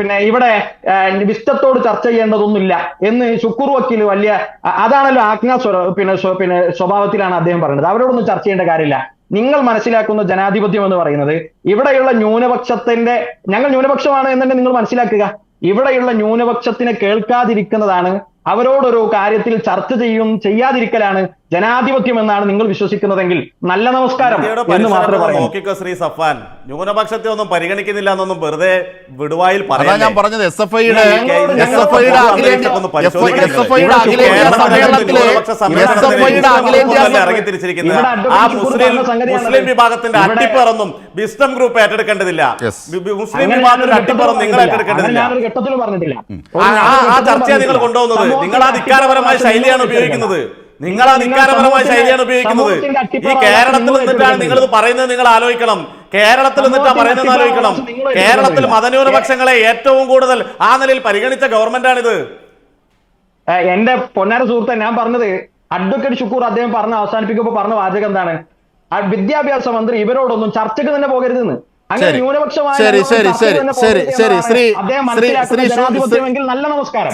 പിന്നെ ഇവിടെ വിഷ്ടത്തോട് ചർച്ച ചെയ്യേണ്ടതൊന്നുമില്ല എന്ന് ശുക്കൂർ വക്കീൽ വലിയ അതാണല്ലോ ആജ്ഞാ പിന്നെ പിന്നെ സ്വഭാവത്തിലാണ് അദ്ദേഹം പറയുന്നത്. അവരോടൊന്നും ചർച്ച ചെയ്യേണ്ട കാര്യമില്ല. നിങ്ങൾ മനസ്സിലാക്കുന്ന ജനാധിപത്യം എന്ന് പറയുന്നത് ഇവിടെയുള്ള ന്യൂനപക്ഷത്തിന്റെ ഞങ്ങൾ ന്യൂനപക്ഷമാണ് എന്ന് നിങ്ങൾ മനസ്സിലാക്കുക. ഇവിടെയുള്ള ന്യൂനപക്ഷത്തിനെ കേൾക്കാതിരിക്കുന്നതാണ് അവരോടൊരു കാര്യത്തിൽ ചർച്ച ചെയ്യും ചെയ്യാതിരിക്കലാണ് ജനാധിപത്യം എന്നാണ് നിങ്ങൾ വിശ്വസിക്കുന്നതെങ്കിൽ നല്ല നമസ്കാരം എന്ന് മാത്രമേ നോക്കിക്കോ ശ്രീ സഫാൻ ന്യൂനപക്ഷത്തെ ഒന്നും പരിഗണിക്കുന്നില്ല എന്നൊന്നും വെറുതെ വിടുവായിൽ പറയാൻ ഞാൻ പറഞ്ഞത് എസ് എഫ് ഐയുടെ എസ് എഫ് ഇറങ്ങി തിരിച്ചിരിക്കുന്നത് ആ മുസ്ലിം വിഭാഗത്തിന്റെ അട്ടിപ്പറൊന്നും വിസ്ഡം ഗ്രൂപ്പ് ഏറ്റെടുക്കേണ്ടതില്ല. മുസ്ലിം വിഭാഗത്തിന്റെ അട്ടിപ്പറം നിങ്ങൾ. ഏറ്റെടുക്കേണ്ടതില്ല. ആ ചർച്ചയാണ് നിങ്ങൾ കൊണ്ടുപോകുന്നത്. നിങ്ങൾ ആ ധിക്കാരപരമായ ശൈലിയാണ് ഉപയോഗിക്കുന്നത്. നിങ്ങൾ ആ ശൈലിയാണ് ഉപയോഗിക്കുന്നത്. ഈ കേരളത്തിൽ നിന്നിട്ടാണ് നിങ്ങൾ ഇത് പറയുന്നത് നിങ്ങൾ ആലോചിക്കണം. കേരളത്തിൽ നിന്നിട്ടാ പറയുന്നത് ആലോചിക്കണം. കേരളത്തിൽ മതന്യൂനപക്ഷങ്ങളെ ഏറ്റവും കൂടുതൽ ആ നിലയിൽ പരിഗണിച്ച ഗവൺമെന്റാണിത്. ആണിത് എന്റെ പൊന്നാര സുഹൃത്തെ ഞാൻ പറഞ്ഞത് അഡ്വക്കേറ്റ് ഷുക്കൂർ അദ്ദേഹം പറഞ്ഞ അവസാനിപ്പിക്കുമ്പോൾ പറഞ്ഞ വാചകം എന്താണ്? വിദ്യാഭ്യാസ മന്ത്രി ഇവരോടൊന്നും ചർച്ചയ്ക്ക് തന്നെ പോകരുതെന്ന്. അങ്ങനെ ശരി. ന്യൂനപക്ഷമായ നല്ല നമസ്കാരം.